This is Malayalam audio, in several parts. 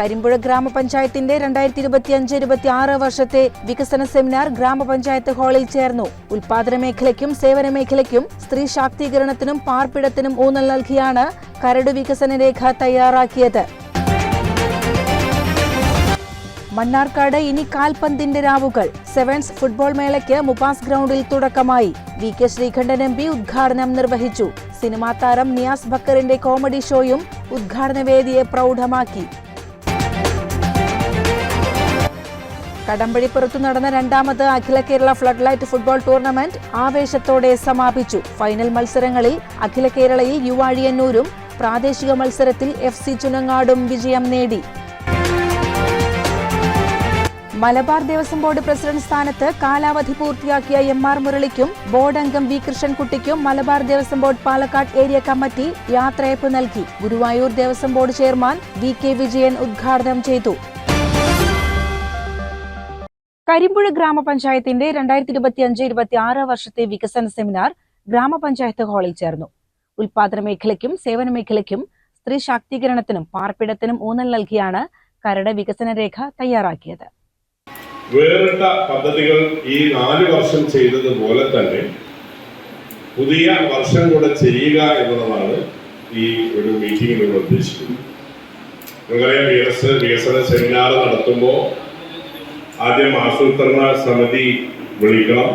കരിമ്പുഴ ഗ്രാമപഞ്ചായത്തിന്റെ രണ്ടായിരത്തി ഇരുപത്തി അഞ്ച് ഇരുപത്തി ആറ് വർഷത്തെ വികസന സെമിനാർ ഗ്രാമപഞ്ചായത്ത് ഹാളിൽ ചേർന്നു. ഉൽപാദന മേഖലയ്ക്കും സേവന മേഖലയ്ക്കും സ്ത്രീ ശാക്തീകരണത്തിനും പാർപ്പിടത്തിനും ഊന്നൽ നൽകിയാണ് കരട് വികസന രേഖ തയ്യാറാക്കിയത്. മണ്ണാർക്കാട് ഇനി കാൽപന്തിന്റെ രാവുകൾ. സെവൻസ് ഫുട്ബോൾ മേളയ്ക്ക് മുപാസ് ഗ്രൗണ്ടിൽ തുടക്കമായി. V K Sreekandan M P ഉദ്ഘാടനം നിർവഹിച്ചു. സിനിമാ താരം നിയാസ് ബക്കറിന്റെ കോമഡി ഷോയും ഉദ്ഘാടന വേദിയെ പ്രൗഢമാക്കി. കടമ്പഴിപ്പുറത്തു നടന്ന രണ്ടാമത് അഖില Kerala flood light football tournament ആവേശത്തോടെ സമാപിച്ചു. ഫൈനൽ മത്സരങ്ങളിൽ അഖില കേരളയിൽ യുവാഴിയന്നൂരും പ്രാദേശിക മത്സരത്തിൽ എഫ് സി ചുനങ്ങാടും വിജയം നേടി. മലബാർ ദേവസ്വം ബോർഡ് പ്രസിഡന്റ് സ്ഥാനത്ത് കാലാവധി പൂർത്തിയാക്കിയ എം ആർ മുരളിക്കും ബോർഡ് അംഗം V കൃഷ്ണൻകുട്ടിക്കും Malabar Devaswom board Palakkad area committee യാത്രയപ്പ് നൽകി. Guruvayur Devaswom board chairman V K Vijayan ഉദ്ഘാടനം ചെയ്തു. കരിമ്പുഴ ഗ്രാമപഞ്ചായത്തിന്റെ രണ്ടായിരത്തി ഇരുപത്തി അഞ്ച് ഇരുപത്തി ആറ് വർഷത്തെ വികസന സെമിനാർ ഗ്രാമപഞ്ചായത്ത് ഹാളിൽ ചേർന്നു. ഉൽപാദന മേഖലയ്ക്കും സേവന മേഖലയ്ക്കും സ്ത്രീ ശാക്തീകരണത്തിനും പാർപ്പിടത്തിനും ഊന്നൽ നൽകിയാണ് കരട് വികസന രേഖ തയ്യാറാക്കിയത്. വേറിട്ട പദ്ധതികൾ ഈ നാല് വർഷം ചെയ്തതുപോലെ തന്നെ പുതിയ വർഷം കൂടെ ചെയ്യുക എന്നുള്ളതാണ് ഈ ഒരു മീറ്റിംഗിൽ ഉദ്ദേശിക്കുന്നത്. നിങ്ങളെ വികസന സെമിനാർ നടത്തുമ്പോൾ ആദ്യം ആസൂത്രണ സമിതി വിളിക്കണം.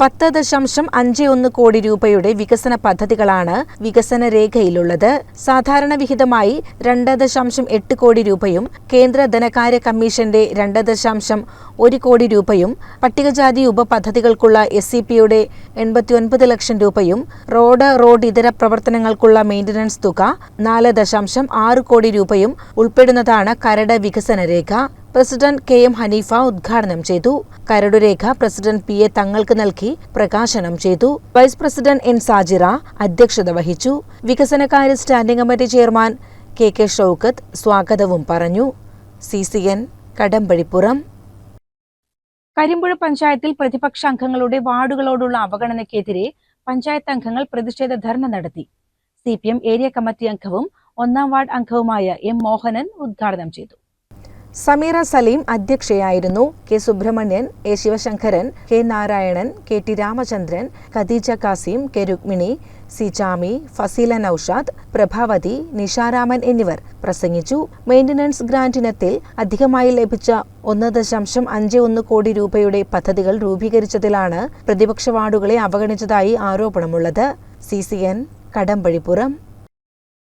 പത്ത് ദശാംശം അഞ്ച് ഒന്ന് കോടി രൂപയുടെ വികസന പദ്ധതികളാണ് വികസന രേഖയിലുള്ളത്. സാധാരണ വിഹിതമായി രണ്ട് ദശാംശം എട്ട് കോടി രൂപയും കേന്ദ്ര ധനകാര്യ കമ്മീഷന്റെ രണ്ട് ദശാംശം ഒരു കോടി രൂപയും പട്ടികജാതി ഉപപദ്ധതികൾക്കുള്ള എസ് സി പിയുടെ എൺപത്തിയൊൻപത് ലക്ഷം രൂപയും റോഡ് റോഡ് ഇതര പ്രവർത്തനങ്ങൾക്കുള്ള മെയിന്റനൻസ് തുക നാല് ദശാംശം ആറ് കോടി രൂപയും ഉൾപ്പെടുന്നതാണ് കരട് വികസന രേഖ. പ്രസിഡന്റ് കെ എം ഹനീഫ ഉദ്ഘാടനം ചെയ്തു. കരടുരേഖ പ്രസിഡന്റ് പി എ തങ്ങൾക്ക് നൽകി പ്രകാശനം ചെയ്തു. വൈസ് പ്രസിഡന്റ് എൻ സാജിറ അധ്യക്ഷത വഹിച്ചു. വികസനകാര്യ standing committee chairman K K Shoukath സ്വാഗതവും പറഞ്ഞു. C C N Kadambazhipuram Karimpuzha പഞ്ചായത്തിൽ പ്രതിപക്ഷ അംഗങ്ങളുടെ വാർഡുകളോടുള്ള അവഗണനയ്ക്കെതിരെ പഞ്ചായത്ത് അംഗങ്ങൾ പ്രതിഷേധ ധർണ നടത്തി. സി ഏരിയ കമ്മിറ്റി അംഗവും ഒന്നാം വാർഡ് അംഗവുമായ എം മോഹനൻ ഉദ്ഘാടനം ചെയ്തു. Sameera Saleem അധ്യക്ഷയായിരുന്നു K Subrahmanyan A Sivasankaran K Narayanan K T Ramachandran Khadeeja Kasim K Rukmini C Chami Faseela Noushad Prabhavathi Nisharaman എന്നിവർ പ്രസംഗിച്ചു. മെയിന്റനൻസ് ഗ്രാന്റിനത്തിൽ അധികമായി ലഭിച്ച ഒന്ന് ദശാംശം അഞ്ച് ഒന്ന് കോടി രൂപയുടെ പദ്ധതികൾ രൂപീകരിച്ചതിലാണ് പ്രതിപക്ഷ വാർഡുകളെ അവഗണിച്ചതായി ആരോപണമുള്ളത്. C C N Kadambazhipuram.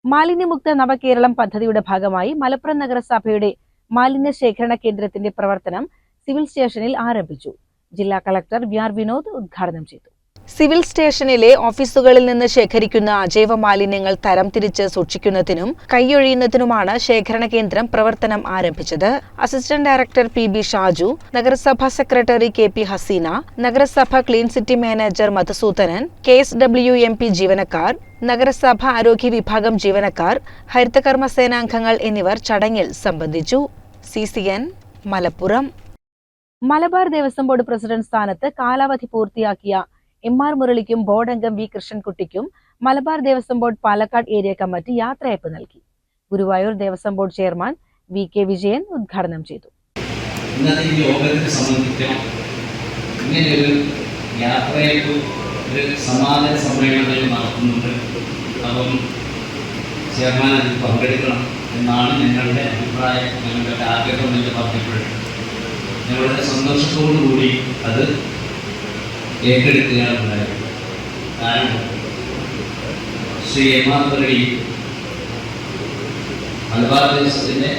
മാലിന്യമുക്ത നവകേരളം പദ്ധതിയുടെ ഭാഗമായി മലപ്പുറം നഗരസഭയുടെ മാലിന്യ ശേഖരണ കേന്ദ്രത്തിന്റെ പ്രവർത്തനം സിവിൽ സ്റ്റേഷനിൽ ആരംഭിച്ചു. ജില്ലാ കളക്ടർ വി ആർ വിനോദ് ഉദ്ഘാടനം ചെയ്തു. സിവിൽ സ്റ്റേഷനിലെ ഓഫീസുകളിൽ നിന്ന് ശേഖരിക്കുന്ന അജൈവ മാലിന്യങ്ങൾ തരം തരംതിരിച്ച് സൂക്ഷിക്കുന്നതിനും കൈയൊഴിയുന്നതിനുമാണ് ശേഖരണ കേന്ദ്രം പ്രവർത്തനം ആരംഭിച്ചത്. Assistant director P B Shaju നഗരസഭാ സെക്രട്ടറി കെ പി ഹസീന നഗരസഭ clean city manager Madhusoodanan K S W M P ജീവനക്കാർ നഗരസഭ ആരോഗ്യ വിഭാഗം ജീവനക്കാർ ഹരിതകർമ്മ സേനാംഗങ്ങൾ എന്നിവർ ചടങ്ങിൽ സംബന്ധിച്ചു. C C N Malappuram. Malabar Devaswom board president സ്ഥാനത്ത് കാലാവധി പൂർത്തിയാക്കിയ എം ആർ മുരളിക്കും ബോർഡ് അംഗം V കൃഷ്ണൻകുട്ടിക്കും Malabar Devaswom board Palakkad area committee യാത്രയയപ്പ് നൽകി. Guruvayur Devaswom board chairman V K Vijayan ഉദ്ഘാടനം ചെയ്തു. സമാധാന സമ്മേളനങ്ങൾ നടത്തുന്നുണ്ട് അപ്പം ചെയർമാൻ അതിൽ പങ്കെടുക്കണം. എന്നാണ് നിങ്ങളുടെ അഭിപ്രായം ഞങ്ങളുടെ ആഗ്രഹം എന്നൊക്കെ പറഞ്ഞപ്പോൾ ഞങ്ങളുടെ സന്തോഷത്തോടുകൂടി അത് ഏറ്റെടുക്കുകയാണ് ഉണ്ടായത് കാരണം ശ്രീ എം ആർ മുരളി മലബാർ ദേശത്തിന്റെ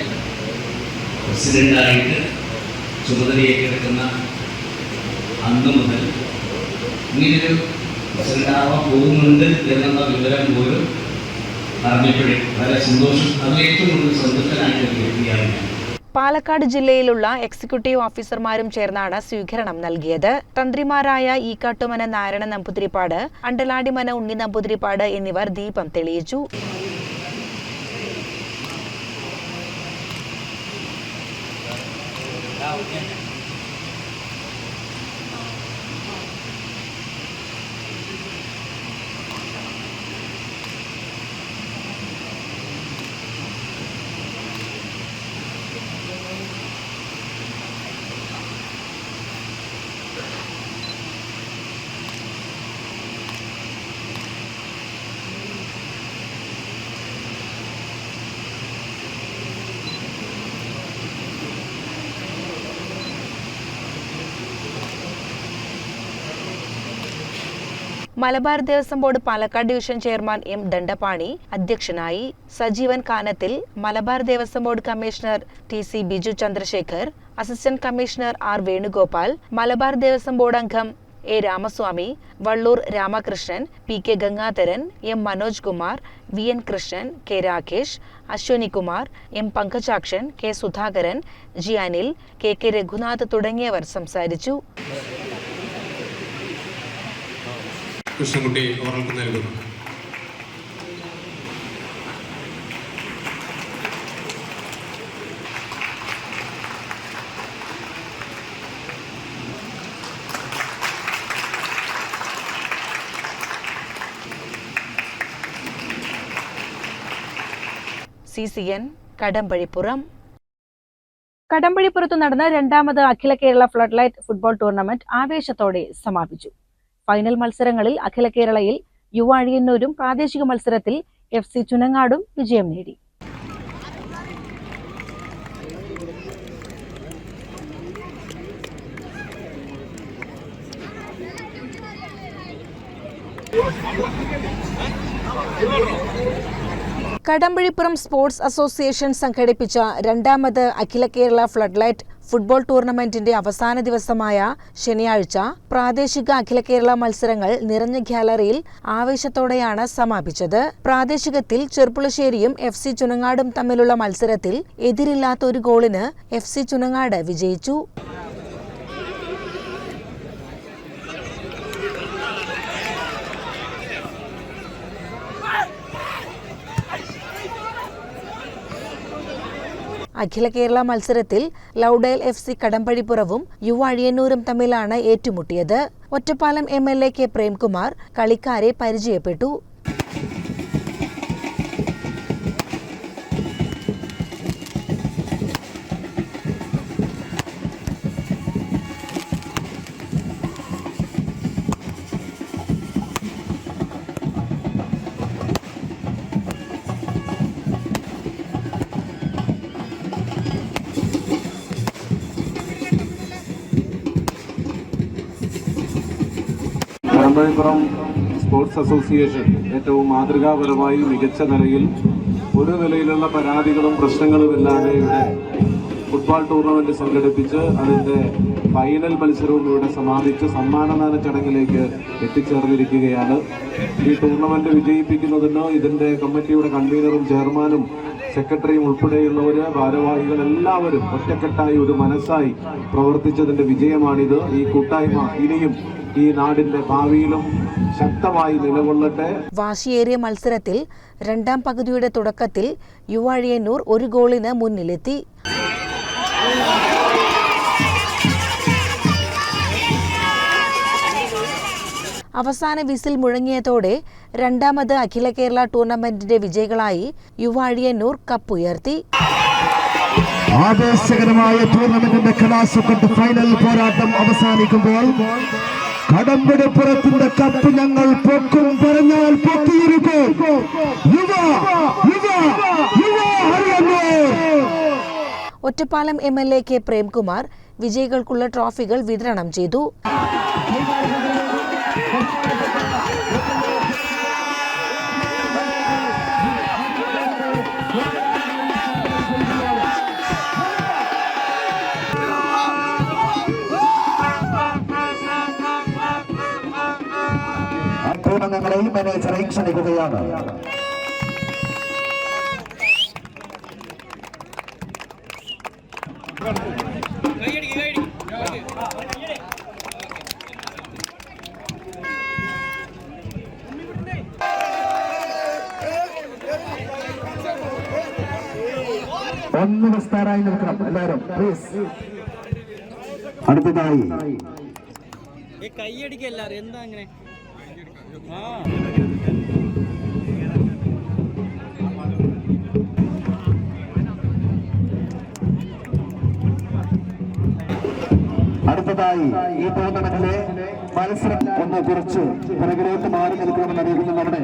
പ്രസിഡന്റായിട്ട് ചുമതല ഏറ്റെടുക്കുന്ന അന്ന് മുതൽ ഇങ്ങനൊരു പ്രസിഡന്റാവാൻ പോകുന്നുണ്ട് എന്നുള്ള വിവരം പോലും വളരെ സന്തോഷം. പാലക്കാട് ജില്ലയിലുള്ള എക്സിക്യൂട്ടീവ് ഓഫീസർമാരും ചേർന്നാണ് സ്വീകരണം നൽകിയത്. തന്ത്രിമാരായ ഈക്കാട്ടുമന നാരായണ നമ്പൂതിരിപ്പാട് അണ്ടലാടിമന ഉണ്ണി നമ്പൂതിരിപ്പാട് എന്നിവർ ദീപം തെളിയിച്ചു. Malabar Devaswom board Palakkad division chairman M Dandapani അധ്യക്ഷനായി Sajeevan Kanathil Malabar Devaswom board commissioner T C Biju Chandrasekhar assistant commissioner R Venugopal Malabar Devaswom board അംഗം A Ramaswamy Valloor Ramakrishnan P K Gangadharan M Manoj Kumar V N Krishnan K Rakesh Ashwini Kumar M Pankajakshan K Sudhakaran G Anil K K Raghunath തുടങ്ങിയവർ സംസാരിച്ചു. കൃഷ്ണൻകുട്ടി അവർക്ക് നൽകുന്നു. C C N Kadambazhipuram. കടമ്പഴിപ്പുറത്ത് നടന്ന രണ്ടാമത് അഖില Kerala flood light football tournament ആവേശത്തോടെ സമാപിച്ചു. ഫൈനൽ മത്സരങ്ങളിൽ അഖില കേരളയിൽ യുവ അഴിയന്നൂരും പ്രാദേശിക മത്സരത്തിൽ എഫ് സി ചുനങ്ങാടും വിജയം നേടി. കടമ്പഴിപ്പുറം സ്പോർട്സ് അസോസിയേഷൻ സംഘടിപ്പിച്ച രണ്ടാമത് അഖില കേരള ഫ്ലഡ് ലൈറ്റ് ഫുട്ബോൾ ടൂർണമെന്റിന്റെ അവസാന ദിവസമായ ശനിയാഴ്ച പ്രാദേശിക അഖില കേരള മത്സരങ്ങൾ നിറഞ്ഞ ഗ്യാലറിയിൽ ആവേശത്തോടെയാണ് സമാപിച്ചത്. പ്രാദേശികത്തിൽ ചെർപ്പുളശ്ശേരിയും എഫ് സി ചുനങ്ങാടും തമ്മിലുള്ള മത്സരത്തിൽ എതിരില്ലാത്ത ഒരു ഗോളിന് എഫ് സി ചുനങ്ങാട് വിജയിച്ചു. അഖില കേരള മത്സരത്തിൽ ലൌഡേൽ എഫ് സി കടമ്പഴിപ്പുറവും യുവ അഴിയന്നൂരും തമ്മിലാണ് ഏറ്റുമുട്ടിയത്. Ottapalam M L A K Premkumar കളിക്കാരെ പരിചയപ്പെട്ടു. സ്പോർട്സ് അസോസിയേഷൻ ഏറ്റവും മാതൃകാപരമായി മികച്ച നിലയിൽ ഒരു നിലയിലുള്ള പരാതികളും പ്രശ്നങ്ങളും ഇല്ലാതെ ഇവിടെ ഫുട്ബോൾ ടൂർണമെന്റ് സംഘടിപ്പിച്ച് അതിന്റെ ഫൈനൽ മത്സരവും ഇവിടെ സമാപിച്ച് സമ്മാനദാന ചടങ്ങിലേക്ക് എത്തിച്ചേർന്നിരിക്കുകയാണ്. ഈ ടൂർണമെന്റ് വിജയിപ്പിക്കുന്നതിന് ഇതിന്റെ കമ്മിറ്റിയുടെ കൺവീനറും ചെയർമാനും സെക്രട്ടറിയും ഉൾപ്പെടെയുള്ളവർ ഭാരവാഹികൾ എല്ലാവരും ഒറ്റക്കെട്ടായി ഒരു മനസ്സായി പ്രവർത്തിച്ചതിന്റെ വിജയമാണിത്. ഈ കൂട്ടായ്മ ഇനിയും ഈ നാടിന്റെ ഭാവിയിലും ശക്തമായി നിലകൊള്ളട്ടെ. വാശിയേറിയ മത്സരത്തിൽ രണ്ടാം പകുതിയുടെ തുടക്കത്തിൽ യുവാഴിയന്നൂർ ഒരു ഗോളിന് മുന്നിലെത്തി. അവസാന വിസിൽ മുഴങ്ങിയതോടെ രണ്ടാമത് അഖില കേരള ടൂർണമെന്റിന്റെ വിജയികളായി യുവാഴിയന്നൂർ കപ്പ് കപ്പുയർത്തി. ആവേശകരമായ ടൂർണമെന്റിന്റെ കലാസുക്കട്ട് ഫൈനൽ പോരാട്ടം അവസാനിക്കുമ്പോൾ കടമ്പുഴപ്പുറത്തിന്റെ കപ്പ് ഞങ്ങൾ പൊക്കും. പറഞ്ഞാൽ പൊക്കിയിരിക്കും. Yuva Yuva Yuva Ottapalam M L A K Premkumar വിജയികൾക്കുള്ള ട്രോഫികൾ വിതരണം ചെയ്തു. അംഗങ്ങളെയും മാനേജറെയും ക്ഷണിക്കുകയാണ് ഒന്ന് വിസ്താരായി നിൽക്കണം എല്ലാവരും പ്ലീസ് അടുത്തതായി. കൈയടിക്കല്ലാരും എന്താ അങ്ങനെ? അടുത്തതായി ഈ ടൂർണമെന്റിലെ മത്സരം ഒന്ന് കുറച്ച് പിറകിലോട്ട് മാറി നിൽക്കണമെന്ന് അറിയിക്കുന്നു നമ്മുടെ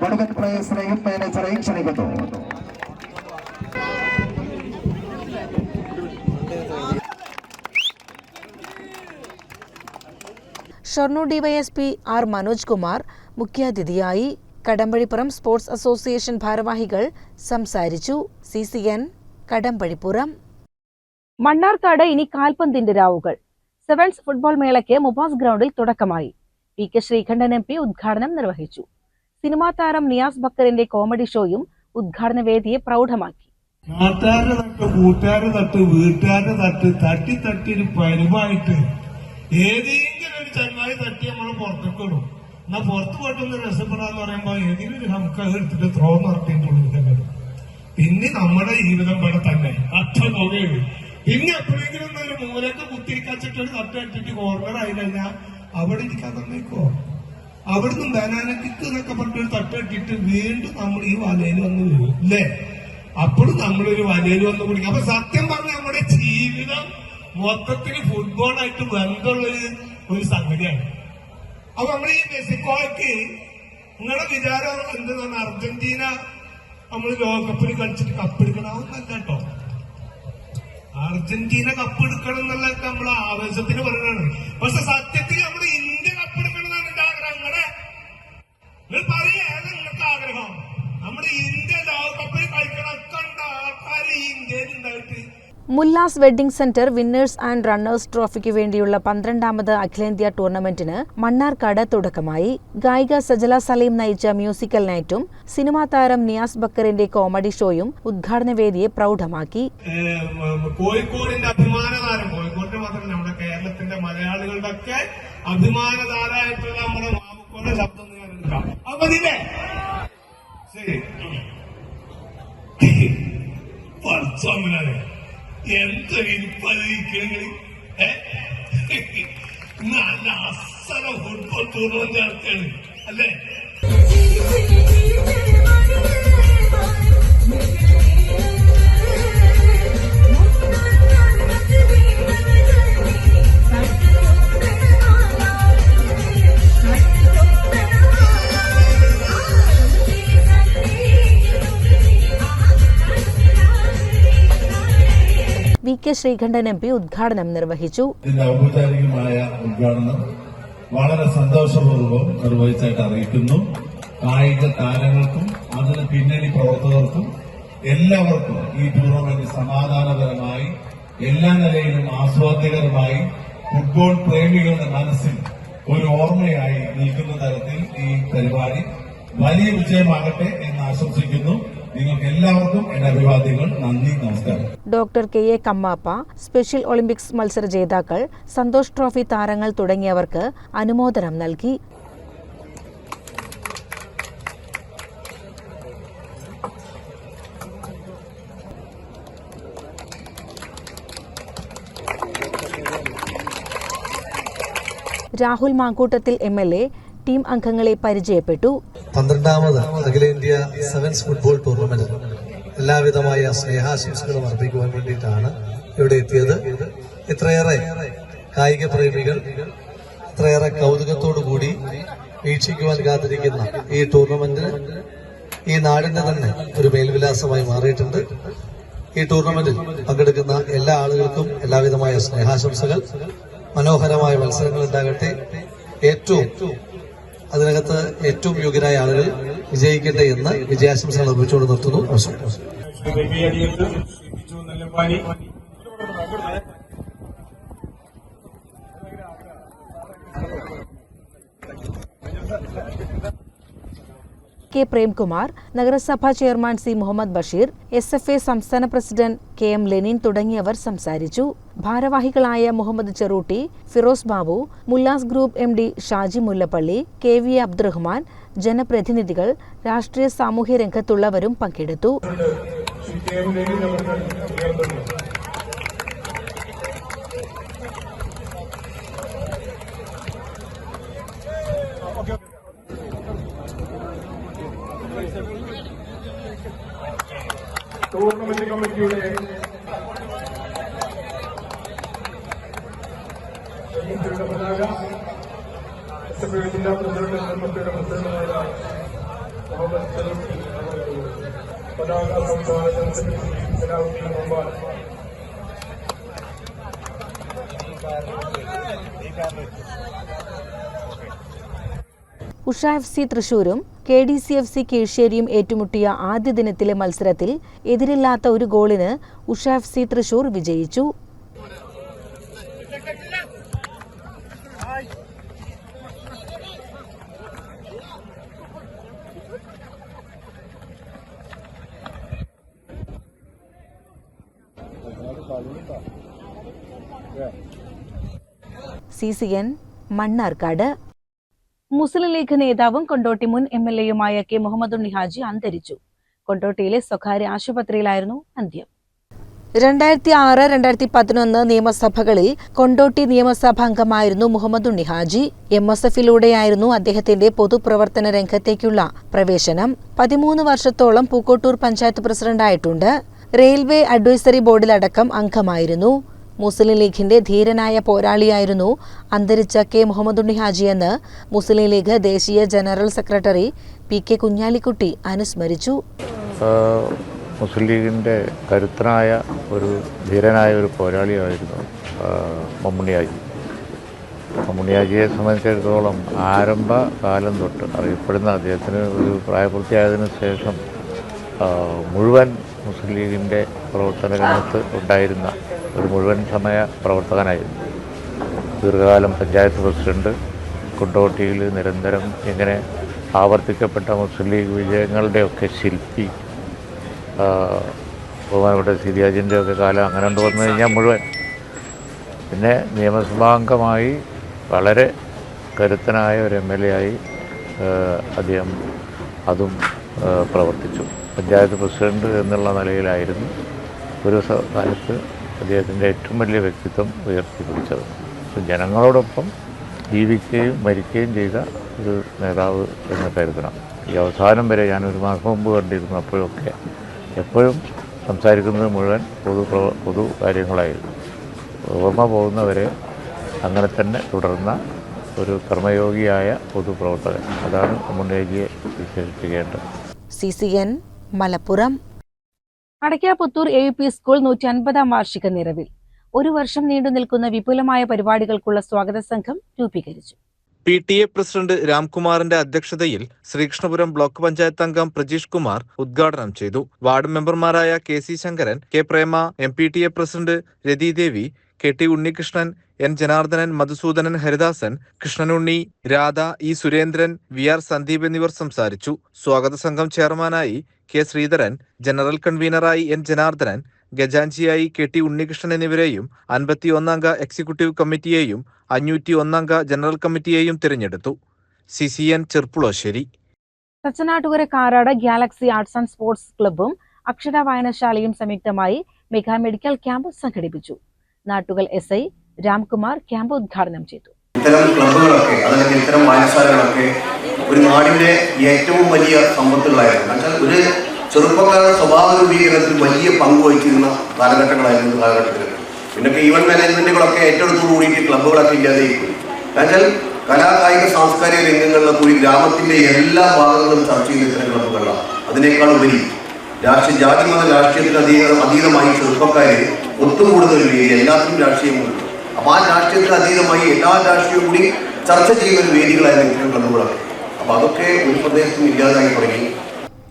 മുഴുവൻ പ്ലേയേഴ്സിനെയും മാനേജറെയും ക്ഷണിക്കുന്നു. ഷൊർണൂർ ഡിവൈഎസ്പി ആർ മനോജ് കുമാർ മുഖ്യാതിഥിയായി കടമ്പഴിപ്പുറം സ്പോർട്സ് അസോസിയേഷൻ ഭാരവാഹികൾ സംസാരിച്ചു. C C N Kadambazhipuram. Mannarkkad ഇനി കാൽപന്തിന്റെ രാവുകൾ. സെവൻസ് ഫുട്ബോൾ മേളയ്ക്ക് മുബാസ് ഗ്രൗണ്ടിൽ തുടക്കമായി. P K Sreekandan M P ഉദ്ഘാടനം നിർവഹിച്ചു. സിനിമാ താരം നിയാസ് ബക്കറിന്റെ കോമഡി ഷോയും ഉദ്ഘാടന വേദിയെ പ്രൗഢമാക്കി. നാട്ടുകാരുടെ തട്ട് കൂട്ടുകാരുടെ തട്ട് വീട്ടുകാരുടെ തട്ട് തട്ടി തട്ടി ഒരു പരിവായിട്ട് ചങ്ങായി തട്ടി നമ്മൾ പുറത്തേക്ക് ഇടും. എന്നാ പുറത്ത് പോയിട്ടൊന്ന് രസപ്പെടാന്ന് പറയുമ്പോ ഏതെങ്കിലും ഒരു അത് എടുത്തിട്ട് ത്രോ നടത്തിയിട്ട് പിന്നെ നമ്മുടെ ജീവിതം ഇവിടെ തന്നെ. അത്ര തുകയുള്ളൂ പിന്നെ എപ്പോഴെങ്കിലും ഒന്നൊരു മൂലൊക്കെ കുത്തിരിക്കച്ചിട്ട് ഒരു തട്ട് അടിച്ചിട്ട് കോർണർ ആയി കഴിഞ്ഞാൽ അവിടെ ഇരിക്കാൻ തന്നേക്കോ അവിടുന്ന് ബനാന കിക്ക് എന്നൊക്കെ പറഞ്ഞൊരു തട്ട് ഇട്ടിട്ട് വീണ്ടും നമ്മൾ ഈ വലയിൽ വന്ന് വീഴും. അല്ലേ? അപ്പോഴും നമ്മളൊരു വലയിൽ വന്ന് കുടിക്കും അപ്പൊ സത്യം പറഞ്ഞ നമ്മുടെ ജീവിതം മൊത്തത്തിൽ ഫുട്ബോളായിട്ട് ബന്ധമുള്ള ഒരു- സംഗതിയാണ് അപ്പൊ നമ്മൾ ഈ മെസ്സിക്കോയ്ക്ക് നിങ്ങളുടെ വിചാരം എന്തെന്ന് പറഞ്ഞാൽ അർജന്റീന നമ്മൾ ലോകകപ്പിൽ കളിച്ചിട്ട് കപ്പെടുക്കണമെന്നല്ല കേട്ടോ. അർജന്റീന കപ്പെടുക്കണം എന്നുള്ളതൊക്കെ നമ്മൾ ആവേശത്തിന് പറയുന്നതാണ്. പക്ഷെ സത്യത്തിൽ നമ്മൾ ഇന്ത്യ കപ്പെടുക്കണം എന്നാണ് എന്റെ ആഗ്രഹം. നിങ്ങളെ നിങ്ങൾ പറയേ നിങ്ങൾക്ക് ആഗ്രഹം? നമ്മുടെ ഇന്ത്യ ലോകകപ്പിൽ കളിക്കണം ഒക്കെ ആൾക്കാർ ഈ ഇന്ത്യയിൽ ഉണ്ടായിട്ട് Mulla's wedding centre winners and runners ട്രോഫിക്ക് വേണ്ടിയുള്ള പന്ത്രണ്ടാമത് അഖിലേന്ത്യാ ടൂർണമെന്റിന് മണ്ണാർക്കാട് തുടക്കമായി. ഗായിക സജല സലീം നയിച്ച മ്യൂസിക്കൽ നൈറ്റും സിനിമാ താരം നിയാസ് ബക്കറിന്റെ കോമഡി ഷോയും ഉദ്ഘാടന വേദിയെ പ്രൗഢമാക്കി. കോഴിക്കോടിന്റെ അഭിമാന താരം കോഴിക്കോടിന്റെ മാത്രമല്ല നമ്മുടെ കേരളത്തിന്റെ മലയാളികളുടെ ഒക്കെ അഭിമാന താരമായിട്ടുള്ള നമ്മുടെ മാമുക്കോടെ ശബ്ദം അപ്പൊ ശരി. പഠിച്ചോമിനെ എന്തൊരു ഇരിപ്പതിരിക്കണങ്ങൾ നല്ല അസല ഫുട്ബോൾ ടൂർണമെന്റ് നടത്തുകയാണ് അല്ലേ? V K Sreekandan M P ഉദ്ഘാടനം നിർവഹിച്ചു. ഔപചാരികമായ ഉദ്ഘാടനം വളരെ സന്തോഷപൂർവം നിർവഹിച്ചായിട്ട് അറിയിക്കുന്നു. കായിക താരങ്ങൾക്കും അതിന് പിന്നണി പ്രവർത്തകർക്കും എല്ലാവർക്കും ഈ ടൂർണമെന്റ് സമാധാനപരമായി എല്ലാ നിലയിലും ആസ്വാദ്യകരമായി ഫുട്ബോൾ പ്രേമികളുടെ മനസ്സിൽ ഒരു ഓർമ്മയായി നിൽക്കുന്ന തരത്തിൽ ഈ പരിപാടി വലിയ വിജയമാകട്ടെ എന്ന് ആശംസിക്കുന്നു. നിങ്ങൾക്ക് എല്ലാവർക്കും എന്റെ അഭിവാദ്യങ്ങൾ നന്ദി നമസ്കാരം. Doctor K A Kammappa special Olympics മത്സര ജേതാക്കൾ സന്തോഷ് ട്രോഫി താരങ്ങൾ തുടങ്ങിയവർക്ക് അനുമോദനം നൽകി. Rahul Mamkootathil M L A team അംഗങ്ങളെ പരിചയപ്പെട്ടു. പന്ത്രണ്ടാമത് അഖിലേന്ത്യാ സെവൻസ് ഫുട്ബോൾ ടൂർണമെന്റ് എല്ലാവിധമായ സ്നേഹാശംസകളും അർപ്പിക്കുവാൻ വേണ്ടിയിട്ടാണ് ഇവിടെ എത്തിയത്. ഇത്രയേറെ കായിക പ്രേമികൾ ഇത്രയേറെ കൗതുകത്തോടു കൂടി വീക്ഷിക്കുവാൻ കാത്തിരിക്കുന്ന ഈ ടൂർണമെന്റ് ഈ നാടിന്റെ തന്നെ ഒരു മേൽവിലാസമായി മാറിയിട്ടുണ്ട്. ഈ ടൂർണമെന്റിൽ പങ്കെടുക്കുന്ന എല്ലാ ആളുകൾക്കും എല്ലാവിധമായ സ്നേഹാശംസകൾ മനോഹരമായ മത്സരങ്ങൾ ഉണ്ടാകട്ടെ. ഏറ്റവും അതിനകത്ത് ഏറ്റവും യോഗ്യരായ ആളുകൾ വിജയിക്കട്ടെ എന്ന് വിജയാശംസകൾ അർപ്പിച്ചുകൊണ്ട് നിർത്തുന്നു. നമസ്കാരം കെ പ്രേംകുമാർ നഗരസഭാ chairman C Muhammad Basheer S F A സംസ്ഥാന പ്രസിഡന്റ് കെ എം ലെനിൻ തുടങ്ങിയവർ സംസാരിച്ചു. ഭാരവാഹികളായ Muhammad Cherootty Firoz Babu Mullas group M D Shaji Mullappally K V Abdurahman ജനപ്രതിനിധികൾ രാഷ്ട്രീയ സാമൂഹ്യ രംഗത്തുള്ളവരും പങ്കെടുത്തു. ടൂർണമെന്റ് കമ്മിറ്റിയുടെ പതാക എസ് എഫ് ജില്ലാ പ്രസിഡന്റ് കമ്മിറ്റിയുടെ പ്രസിഡന്റുമായ പതാക സംസ്ഥാന Janavuddin Mambal Usha F C തൃശൂരും K D C F C കീഴ്ശേരിയും ഏറ്റുമുട്ടിയ ആദ്യ ദിനത്തിലെ മത്സരത്തിൽ എതിരില്ലാത്ത ഒരു ഗോളിന് ഉഷ എഫ് സി തൃശൂർ വിജയിച്ചു. C C N Mannarkkad. Muslim League നേതാവും കൊണ്ടോട്ടി മുൻ എം എൽ എയുമായ കെ മുഹമ്മദ് ഉണ്ണി ഹാജി അന്തരിച്ചു. കൊണ്ടോട്ടിയിലെ സ്വകാര്യ ആശുപത്രിയിലായിരുന്നു അന്ത്യം. രണ്ടായിരത്തി ആറ് രണ്ടായിരത്തി പതിനൊന്ന് നിയമസഭകളിൽ കൊണ്ടോട്ടി നിയമസഭാ അംഗമായിരുന്നു മുഹമ്മദ് ഉണ്ണി ഹാജി. എം എസ് എഫിലൂടെയായിരുന്നു അദ്ദേഹത്തിന്റെ പൊതുപ്രവർത്തന രംഗത്തേക്കുള്ള പ്രവേശനം. പതിമൂന്ന് വർഷത്തോളം പൂക്കോട്ടൂർ പഞ്ചായത്ത് പ്രസിഡന്റായിട്ടുണ്ട്. റെയിൽവേ അഡ്വൈസറി ബോർഡിലടക്കം അംഗമായിരുന്നു. മുസ്ലിം ലീഗിന്റെ ധീരനായ പോരാളിയായിരുന്നു അന്തരിച്ച കെ മുഹമ്മദ് ഉണ്ണി ഹാജിയെന്ന് മുസ്ലിം ലീഗ് ദേശീയ general secretary P K Kunhalikutty അനുസ്മരിച്ചു. മുസ്ലിം ലീഗിന്റെ കരുത്തനായ ഒരു ധീരനായ ഒരു പോരാളിയായിരുന്നു മമ്മുണിയാജി മമ്മുണിയാജിയെ സംബന്ധിച്ചിടത്തോളം ആരംഭ കാലം തൊട്ട് അറിയപ്പെടുന്ന അദ്ദേഹത്തിന് ഒരു പ്രായപൂർത്തിയായതിനു ശേഷം മുഴുവൻ മുസ്ലിം ലീഗിന്റെ പ്രവർത്തന രംഗത്ത് ഉണ്ടായിരുന്ന ഒരു മുഴുവൻ സമയ പ്രവർത്തകനായിരുന്നു ദീർഘകാലം പഞ്ചായത്ത് പ്രസിഡന്റ് കൊണ്ടോട്ടിയിൽ നിരന്തരം ഇങ്ങനെ ആവർത്തിക്കപ്പെട്ട മുസ്ലിം ലീഗ് വിജയങ്ങളുടെയൊക്കെ ശില്പി ബഹുമാനപ്പെട്ട സിരിയാജിന്റെ ഒക്കെ കാലം അങ്ങനെ കൊണ്ട് വന്നു കഴിഞ്ഞാൽ മുഴുവൻ. പിന്നെ നിയമസഭാംഗമായി വളരെ കരുത്തനായ ഒരു എം എൽ എ ആയി അദ്ദേഹം അതും പ്രവർത്തിച്ചു. പഞ്ചായത്ത് പ്രസിഡന്റ് എന്നുള്ള നിലയിലായിരുന്നു. ഒരു കാലത്ത് അദ്ദേഹത്തിന്റെ ഏറ്റവും വലിയ വ്യക്തിത്വം ഉയർത്തിപ്പിടിച്ചത് ജനങ്ങളോടൊപ്പം ജീവിക്കുകയും മരിക്കുകയും ചെയ്ത ഒരു നേതാവ് എന്ന് കരുതണം. ഈ അവസാനം വരെ ഞാനൊരു മാസം മുമ്പ് കണ്ടിരുന്നു അപ്പോഴൊക്കെ എപ്പോഴും സംസാരിക്കുന്നത് മുഴുവൻ പൊതു പൊതു കാര്യങ്ങളായിരുന്നു. ഓർമ്മ പോകുന്നവരെ അങ്ങനെ തന്നെ തുടർന്ന ഒരു കർമ്മയോഗിയായ പൊതുപ്രവർത്തകൻ അതാണ് മുന്നേജിയെ വിശേഷിപ്പിക്കേണ്ടത്. C C N Malappuram Adakkaputhur A U P school നൂറ്റി അൻപതാം വാർഷിക നിറവിൽ. ഒരു വർഷം നീണ്ടു നിൽക്കുന്ന വിപുലമായ പരിപാടികൾക്കുള്ള സ്വാഗത സംഘം രൂപീകരിച്ചു. പി ടി എ പ്രസിഡന്റ് രാംകുമാറിന്റെ അധ്യക്ഷതയിൽ ശ്രീകൃഷ്ണപുരം ബ്ലോക്ക് പഞ്ചായത്ത് അംഗം പ്രജീഷ് കുമാർ ഉദ്ഘാടനം ചെയ്തു. വാർഡ് മെമ്പർമാരായ K C Sankaran K Prema M P T A president Ratidevi K T Unnikrishnan N Janardhanan Madhusoodanan Haridasan Krishnanunni Radha E Surendran V R Sandeep എന്നിവർ സംസാരിച്ചു. സ്വാഗത സംഘം ചെയർമാനായി കെ ശ്രീധരൻ ജനറൽ കൺവീനറായി എൻ ജനാർദ്ദനൻ ഗജാൻജിയായി കെ ടി ഉണ്ണികൃഷ്ണൻ എന്നിവരെയും അൻപത്തിയൊന്നംഗ എക്സിക്യൂട്ടീവ് കമ്മിറ്റിയെയും അഞ്ഞൂറ്റി ഒന്നംഗ ജനറൽ കമ്മിറ്റിയെയും തിരഞ്ഞെടുത്തു. C C N Cherpulassery. Thachanattukara Karad galaxy arts and sports ക്ലബ്ബും Akshara വായനശാലയും സംയുക്തമായി മെഗാ മെഡിക്കൽ ക്യാമ്പ് സംഘടിപ്പിച്ചു. Nattukal S I Ramkumar camp ഉദ്ഘാടനം ചെയ്തു. ഇത്തരം ക്ലബുകളൊക്കെ അതല്ലെങ്കിൽ ഇത്തരം വായനശാലകളൊക്കെ ഒരു നാടിന്റെ ഏറ്റവും വലിയ സമ്പത്തുകളായിരുന്നു എന്നാൽ ഒരു ചെറുപ്പക്കാരുടെ സ്വഭാവ രൂപീകരണത്തിൽ വലിയ പങ്ക് വഹിച്ചിരുന്ന കാലഘട്ടങ്ങളായിരുന്നു കാലഘട്ടത്തിൽ പിന്നൊക്കെ ഈവൻ മാനേജ്മെന്റുകളൊക്കെ ഏറ്റവും കൂടിയിട്ട് ക്ലബ്ബുകളൊക്കെ ഇല്ലാതെ എന്നാൽ കലാകായിക സാംസ്കാരിക രംഗങ്ങളിലൊക്കെ ഒരു ഗ്രാമത്തിന്റെ എല്ലാ ഭാഗങ്ങളും ചർച്ച ചെയ്യുന്ന ഇത്തരം ക്ലബ്ബുകളാണ്. അതിനേക്കാൾ ഉപരി രാഷ്ട്രീയ ജാതി മത രാഷ്ട്രീയത്തിന് അതീത അതീതമായി ചെറുപ്പക്കാരെ ഒത്തുകൂടുന്ന വേദി എല്ലാത്തിനും രാഷ്ട്രീയമുണ്ട് അപ്പോൾ ആ രാഷ്ട്രീയത്തിന് അതീതമായി എല്ലാ രാഷ്ട്രീയവും കൂടി ചർച്ച ചെയ്യുന്ന ഒരു വേദികളായിരുന്നു ഇത്തരം ക്ലബ്ബുകളൊക്കെ. അപ്പോൾ അതൊക്കെ ഒരു പ്രദേശത്തും ഇല്ലാതായി തുടങ്ങി.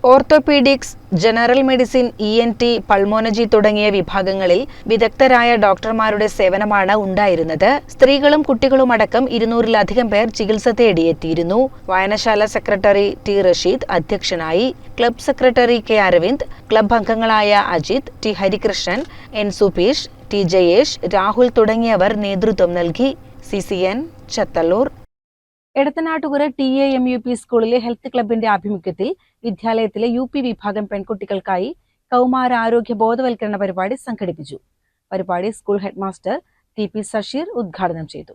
Orthopaedics general medicine E N T pulmonology തുടങ്ങിയ വിഭാഗങ്ങളിൽ വിദഗ്ധരായ ഡോക്ടർമാരുടെ സേവനമാണ് ഉണ്ടായിരുന്നത്. സ്ത്രീകളും കുട്ടികളുമടക്കം ഇരുന്നൂറിലധികം പേർ ചികിത്സ തേടിയെത്തിയിരുന്നു. വായനശാല സെക്രട്ടറി ടി റഷീദ് അധ്യക്ഷനായി. Club secretary K Aravind club അംഗങ്ങളായ Ajith T Harikrishnan N Supeesh T Jayesh Rahul തുടങ്ങിയവർ നേതൃത്വം നൽകി. C C N Chathallur. Edathanattukara T A M U P സ്കൂളിലെ ഹെൽത്ത് ക്ലബിന്റെ ആഭിമുഖ്യത്തിൽ വിദ്യാലയത്തിലെ യു പി വിഭാഗം പെൺകുട്ടികൾക്കായി കൗമാര ആരോഗ്യ ബോധവൽക്കരണ പരിപാടി സംഘടിപ്പിച്ചു. പരിപാടി school headmaster T P Sasheer ഉദ്ഘാടനം ചെയ്തു.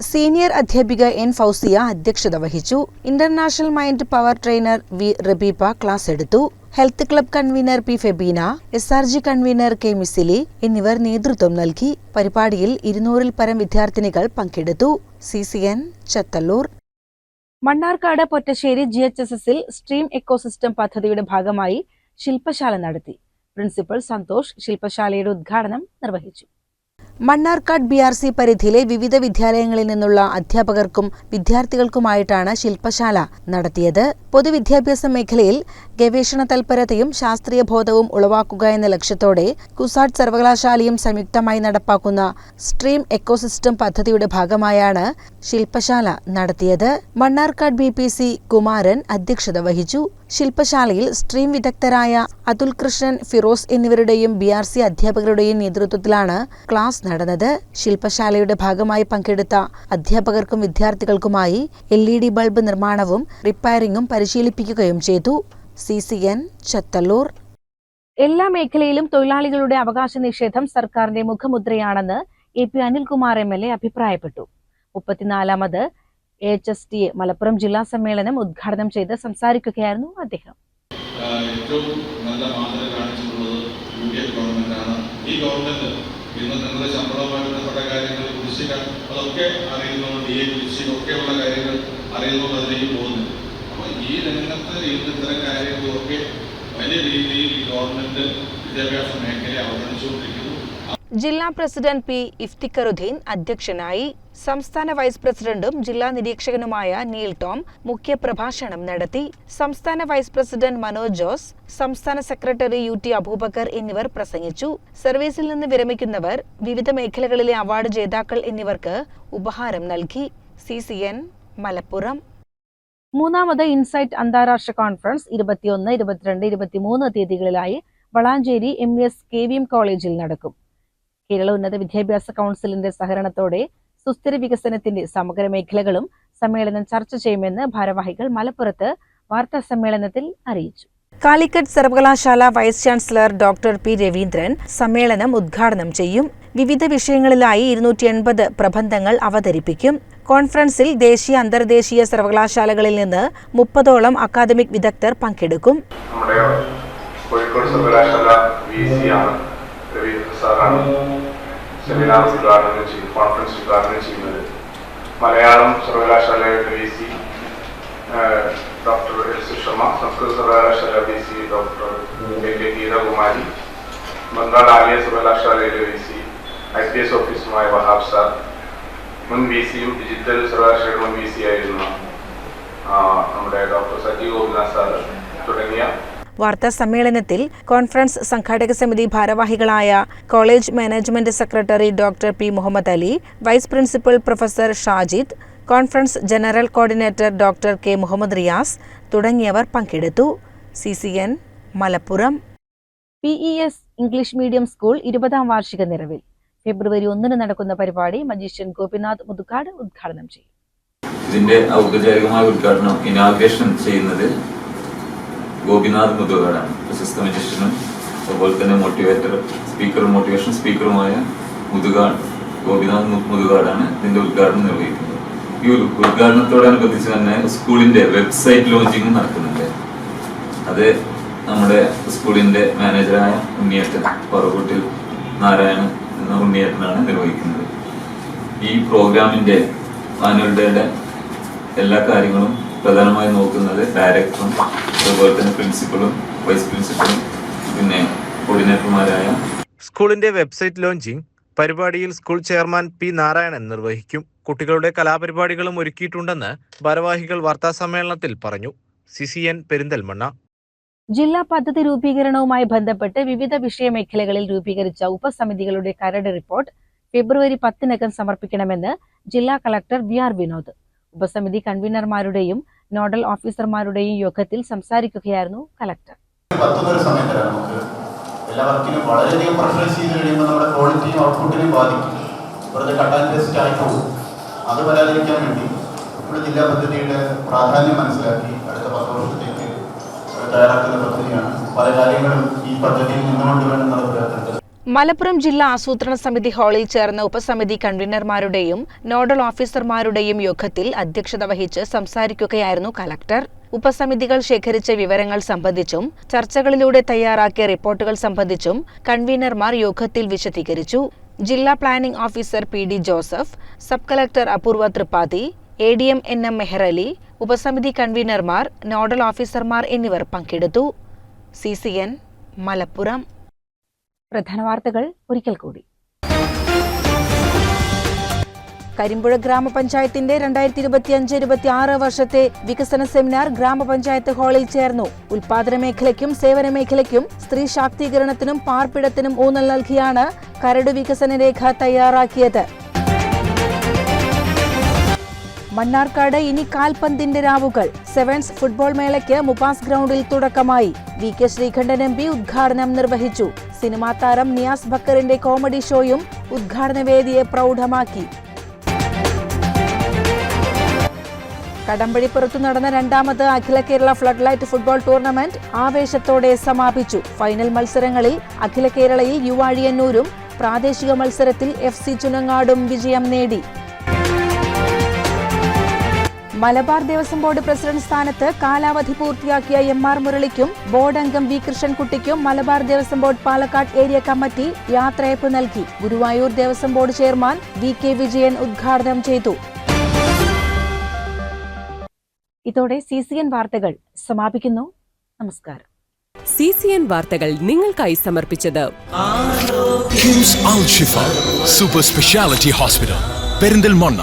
സീനിയർ അധ്യാപിക എൻ ഫൗസിയ അധ്യക്ഷത വഹിച്ചു. International mind power trainer V Rabeeba class എടുത്തു. Health club convener P Febeena S R G convener K Misili എന്നിവർ നേതൃത്വം നൽകി. പരിപാടിയിൽ ഇരുന്നൂറിൽ പരം വിദ്യാർത്ഥിനികൾ പങ്കെടുത്തു. C C N Chathallur. Mannarkkad Pottassery G H S എസിൽ സ്ട്രീം എക്കോസിസ്റ്റം പദ്ധതിയുടെ ഭാഗമായി ശില്പശാല നടത്തി. പ്രിൻസിപ്പൽ സന്തോഷ് ശില്പശാലയുടെ ഉദ്ഘാടനം നിർവഹിച്ചു. മണ്ണാർക്കാട് ബി ആർ സി പരിധിയിലെ വിവിധ വിദ്യാലയങ്ങളിൽ നിന്നുള്ള അധ്യാപകർക്കും വിദ്യാർത്ഥികൾക്കുമായിട്ടാണ് ശില്പശാല നടത്തിയത്. പൊതുവിദ്യാഭ്യാസ മേഖലയിൽ ഗവേഷണ തൽപരതയും ശാസ്ത്രീയ ബോധവും ഉളവാക്കുക എന്ന ലക്ഷ്യത്തോടെ കുസാറ്റ് സർവകലാശാലയും സംയുക്തമായി നടപ്പാക്കുന്ന സ്ട്രീം എക്കോസിസ്റ്റം പദ്ധതിയുടെ ഭാഗമായാണ് ശില്പശാല നടത്തിയത്. മണ്ണാർക്കാട് ബി കുമാരൻ അധ്യക്ഷത വഹിച്ചു. ശില്പശാലയിൽ സ്ട്രീം വിദഗ്ധരായ അതുൽ കൃഷ്ണൻ ഫിറോസ് എന്നിവരുടെയും ബി ആർ സി അധ്യാപകരുടെയും നേതൃത്വത്തിലാണ് ക്ലാസ് നടന്നത്. ശില്പശാലയുടെ ഭാഗമായി പങ്കെടുത്ത അധ്യാപകർക്കും വിദ്യാർത്ഥികൾക്കുമായി എൽ ഇ ഡി ബൾബ് നിർമ്മാണവും റിപ്പയറിംഗും പരിശീലിപ്പിക്കുകയും ചെയ്തു. C C N Chathallur. എല്ലാ മേഖലയിലും തൊഴിലാളികളുടെ അവകാശ നിഷേധം സർക്കാരിന്റെ മുഖമുദ്രയാണെന്ന് A P Anilkumar M L A അഭിപ്രായപ്പെട്ടു. മുപ്പത്തിനാലാമത് H S T A Malappuram ജില്ലാ സമ്മേളനം ഉദ്ഘാടനം ചെയ്ത് സംസാരിക്കുകയായിരുന്നു അദ്ദേഹം. ഗവൺമെന്റാണ് ഈ ഗവൺമെന്റ് അതൊക്കെ അപ്പോൾ ഈ ഇത്തരം കാര്യങ്ങളൊക്കെ വലിയ രീതിയിൽ ഗവൺമെന്റ് വിദ്യാഭ്യാസ മേഖലയെ അവഗണിച്ചുകൊണ്ടിരിക്കുന്നു. ജില്ലാ പ്രസിഡന്റ് പി ഇഫ്തിഖറുദ്ദീൻ അധ്യക്ഷനായി സംസ്ഥാന വൈസ് പ്രസിഡന്റും ജില്ലാ നിരീക്ഷകനുമായ നീൽ ടോം മുഖ്യപ്രഭാഷണം നടത്തി. സംസ്ഥാന വൈസ് പ്രസിഡന്റ് മനോജ് ജോസ് സംസ്ഥാന സെക്രട്ടറി യു ടി അബൂബക്കർ എന്നിവർ പ്രസംഗിച്ചു. സർവീസിൽ നിന്ന് വിരമിക്കുന്നവർ വിവിധ മേഖലകളിലെ അവാർഡ് ജേതാക്കൾ എന്നിവർക്ക് ഉപഹാരം നൽകി. C C N Malappuram. മൂന്നാമത് ഇൻസൈറ്റ് അന്താരാഷ്ട്ര കോൺഫറൻസ് ഇരുപത്തിയൊന്ന് ഇരുപത്തിരണ്ട് ഇരുപത്തിമൂന്ന് തീയതികളിലായി Valanchery M S K V M കോളേജിൽ നടക്കും. കേരള ഉന്നത വിദ്യാഭ്യാസ കൗൺസിലിന്റെ സഹകരണത്തോടെ സുസ്ഥിര വികസനത്തിന്റെ സമഗ്ര മേഖലകളും സമ്മേളനം ചർച്ച ചെയ്യുമെന്ന് ഭാരവാഹികൾ മലപ്പുറത്ത് വാർത്താ സമ്മേളനത്തിൽ അറിയിച്ചു. കാലിക്കറ്റ് സർവകലാശാല vice chancellor doctor P Raveendran സമ്മേളനം ഉദ്ഘാടനം ചെയ്യും. വിവിധ വിഷയങ്ങളിലായി ഇരുന്നൂറ്റി എൺപത് പ്രബന്ധങ്ങൾ അവതരിപ്പിക്കും. കോൺഫറൻസിൽ ദേശീയ അന്തർദേശീയ സർവകലാശാലകളിൽ നിന്ന് മുപ്പതോളം അക്കാദമിക് വിദഗ്ധർ പങ്കെടുക്കും. കോഴിക്കോട് സർവകലാശാല വി സി ആണ് രവീന്ദ്ര സാറാണ് സെമിനാർ ഉദ്ഘാടനം ചെയ്യും കോൺഫറൻസ് ഉദ്ഘാടനം ചെയ്യുന്നത്. മലയാളം സർവകലാശാലയുടെ V C doctor L C Sharma സംസ്കൃത സർവകലാശാല V C doctor A K Geethakumari Bengal Aliah സർവകലാശാലയിലെ V C I P S ഓഫീസറുമായ Wahab sir മുൻ വി സിയും ഡിജിറ്റൽ സർവകലാശാലയുടെ മുൻ വി സി ആയിരുന്ന ആ, നമ്മുടെ ഡോക്ടർ സജീവ് ഗോപിനാഥ് സാർ തുടങ്ങിയ വാർത്താ സമ്മേളനത്തിൽ കോൺഫറൻസ് സംഘാടക സമിതി ഭാരവാഹികളായ college management secretary doctor P Muhammad Ali vice principal professor Shajid conference general coordinator doctor K Muhammad Riyas തുടങ്ങിയവർ പങ്കെടുത്തു. C C N Malappuram. P E S English medium school ഇരുപതാം വാർഷിക നിറവിൽ. ഫെബ്രുവരി ഒന്നിന് നടക്കുന്ന പരിപാടി മജീഷ്യൻ ഗോപിനാഥ് മുതുക്കാട് ഉദ്ഘാടനം ചെയ്യും. ഇതിന്റെ ഔപചാരികമായ ഉദ്ഘാടനം ഇനാഗ്രേഷൻ ചെയ്യുന്നത് ഗോപിനാഥ് മുതുകാടാണ്. പ്രശസ്ത മജിഷ്യനും അതുപോലെ തന്നെ മോട്ടിവേറ്റർ സ്പീക്കർ മോട്ടിവേഷൻ സ്പീക്കറുമായ മുതുകാട് ഗോപിനാഥ് മുതുകാടാണ് ഇതിന്റെ ഉദ്ഘാടനം നിർവഹിക്കുന്നത്. ഈ ഉദ്ഘാടനത്തോടനുബന്ധിച്ച് തന്നെ സ്കൂളിന്റെ വെബ്സൈറ്റ് ലോഞ്ചിങ് നടക്കുന്നുണ്ട്. അത് നമ്മുടെ സ്കൂളിന്റെ മാനേജറായ ഉണ്ണിയേട്ടൻ പറവൂട്ടിൽ നാരായണൻ എന്ന ഉണ്ണിയേട്ടനാണ് നിർവഹിക്കുന്നത്. ഈ പ്രോഗ്രാമിന്റെ ആനുവൽ ഡേയുടെ എല്ലാ കാര്യങ്ങളും പ്രധാനമായി നോക്കുന്നത് ഡയറക്ടറും അതുപോലെ തന്നെ പ്രിൻസിപ്പളും വൈസ് പ്രിൻസിപ്പളും പിന്നെ കോർഡിനേറ്റർമാരായ സ്കൂളിന്റെ വെബ്സൈറ്റ് ലോഞ്ചിങ് പരിപാടിയിൽ സ്കൂൾ ചെയർമാൻ പി നാരായണൻ നിർവഹിക്കും. കുട്ടികളുടെ കലാപരിപാടികളും ഒരുക്കിയിട്ടുണ്ടെന്ന് ഭാരവാഹികൾ വാർത്താസമ്മേളനത്തിൽ പറഞ്ഞു. C C N Perinthalmanna. ജില്ലാ പദ്ധതി രൂപീകരണവുമായി ബന്ധപ്പെട്ട് വിവിധ വിഷയമേഖലകളിൽ രൂപീകരിച്ച ഉപസമിതികളുടെ കരട് റിപ്പോർട്ട് ഫെബ്രുവരി പത്തിനകം സമർപ്പിക്കണമെന്ന് ജില്ലാ കളക്ടർ വി ആർ വിനോദ്. ഉപസമിതി കൺവീനർമാരുടെയും നോഡൽ ഓഫീസർമാരുടെയും യോഗത്തിൽ സംസാരിക്കുകയായിരുന്നു നമുക്ക്? എല്ലാ നമ്മുടെ ക്വാളിറ്റിയും ബാധിക്കും. വേണ്ടി നമ്മുടെ ജില്ലാ പ്രാധാന്യം മനസ്സിലാക്കി അടുത്ത പത്ത് വർഷത്തേക്ക് തയ്യാറാക്കുന്ന പദ്ധതിയാണ്. പല കാര്യങ്ങളും ഈ പദ്ധതിയിൽ നിന്നുകൊണ്ട് വേണം നടപ്പിലാക്കേണ്ടത്. മലപ്പുറം ജില്ലാ ആസൂത്രണ സമിതി ഹാളിൽ ചേർന്ന ഉപസമിതി കൺവീനർമാരുടെയും നോഡൽ ഓഫീസർമാരുടെയും യോഗത്തിൽ അധ്യക്ഷത വഹിച്ച് സംസാരിക്കുകയായിരുന്നു കലക്ടർ. ഉപസമിതികൾ ശേഖരിച്ച വിവരങ്ങൾ സംബന്ധിച്ചും ചർച്ചകളിലൂടെ തയ്യാറാക്കിയ റിപ്പോർട്ടുകൾ സംബന്ധിച്ചും കൺവീനർമാർ യോഗത്തിൽ വിശദീകരിച്ചു. ജില്ലാ planning officer P D Joseph sub collector Apoorva Tripathi A D M N M Mehrali ഉപസമിതി കൺവീനർമാർ നോഡൽ ഓഫീസർമാർ എന്നിവർ പങ്കെടുത്തു. C C N Malappuram. പ്രധാന വാർത്തകൾ ഒരിക്കൽ കൂടി. കരിമ്പുഴ ഗ്രാമപഞ്ചായത്തിന്റെ രണ്ടായിരത്തി ഇരുപത്തി അഞ്ച് ഇരുപത്തി ആറ് വർഷത്തെ വികസന സെമിനാർ ഗ്രാമപഞ്ചായത്ത് ഹാളിൽ ചേർന്നു. ഉൽപാദന മേഖലയ്ക്കും സേവന മേഖലയ്ക്കും സ്ത്രീ ശാക്തീകരണത്തിനും പാർപ്പിടത്തിനും ഊന്നൽ നൽകിയാണ് കരട് വികസന രേഖ തയ്യാറാക്കിയത്. മണ്ണാർക്കാട് ഇനി കാൽപന്തിന്റെ രാവുകൾ. സെവൻസ് ഫുട്ബോൾ മേളയ്ക്ക് മുപാസ് ഗ്രൗണ്ടിൽ തുടക്കമായി. V K Sreekandan M P ഉദ്ഘാടനം നിർവഹിച്ചു. സിനിമാ താരം നിയാസ് ബക്കറിന്റെ കോമഡി ഷോയും ഉദ്ഘാടന വേദിയെ പ്രൗഢമാക്കി. കടമ്പഴിപ്പുറത്തു നടന്ന രണ്ടാമത് അഖില Kerala flood light football tournament ആവേശത്തോടെ സമാപിച്ചു. ഫൈനൽ മത്സരങ്ങളിൽ അഖില കേരളയിൽ യുവാഴിയന്നൂരും പ്രാദേശിക മത്സരത്തിൽ എഫ് സി ചുനങ്ങാടും വിജയം നേടി. മലബാർ ദേവസ്വം ബോർഡ് പ്രസിഡന്റ് സ്ഥാനത്ത് കാലാവധി പൂർത്തിയാക്കിയ എം ആർ മുരളിക്കും ബോർഡ് അംഗം V കൃഷ്ണൻകുട്ടിക്കും Malabar Devaswom board Palakkad area committee യാത്രയപ്പ് നൽകി. Guruvayur Devaswom board chairman V K Vijayan ഉദ്ഘാടനം ചെയ്തു. ഇതോടെ സി സി എൻ വാർത്തകൾ സമാപിക്കുന്നു. നമസ്കാരം. സി സി എൻ വാർത്തകൾ നിങ്ങൾക്കായി സമർപ്പിച്ചത് KIMS Al Shifa super speciality hospital Perinthalmanna